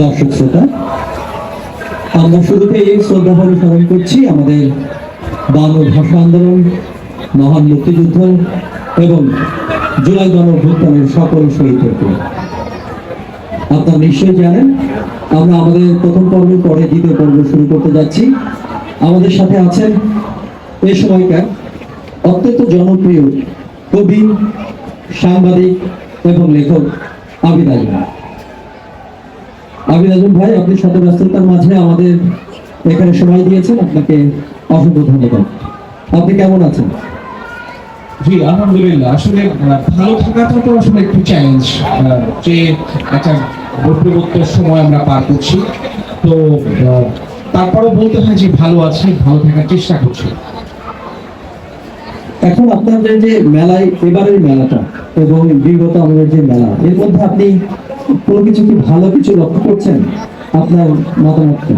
দর্শক শ্রোতা, আমরা শুরুতেই শ্রদ্ধাভাবে স্মরণ করছি আমাদের বাংলা ভাষা আন্দোলন, মহান মুক্তিযুদ্ধ এবং জুলাই গণভ্যুত্থানের সকল শহীদদেরকে আপনারা নিশ্চয়ই জানেন, আমরা আমাদের প্রথম পর্ব, পরে দ্বিতীয় পর্ব শুরু করতে যাচ্ছি। আমাদের সাথে আছেন এ সময়কার অত্যন্ত জনপ্রিয় কবি, সাংবাদিক এবং লেখক আবিদ আজম আবিদ আজম ভাই আপনি শত ব্যস্ততার মাঝে আমাদের এখানে সময় দিয়েছেন। আপনাকে অসংখ্য ধন্যবাদ। আপনি কেমন আছেন? জি আলহামদুলিল্লাহ। আসলে ভালো থাকাটা তো আসলে একটু চ্যালেঞ্জ যে একটা সময় আমরা পার করছি। তো বলতে হয় যে ভালো আছি ভালো থাকার চেষ্টা করছি। এখন আপনাদের যে মেলায় এবারের মেলাটা এবং বিগত আমাদের যে মেলা এর মধ্যে আপনি কোনো কিছু কি ভালো কিছু লক্ষ্য করছেন আপনার মতামত কি?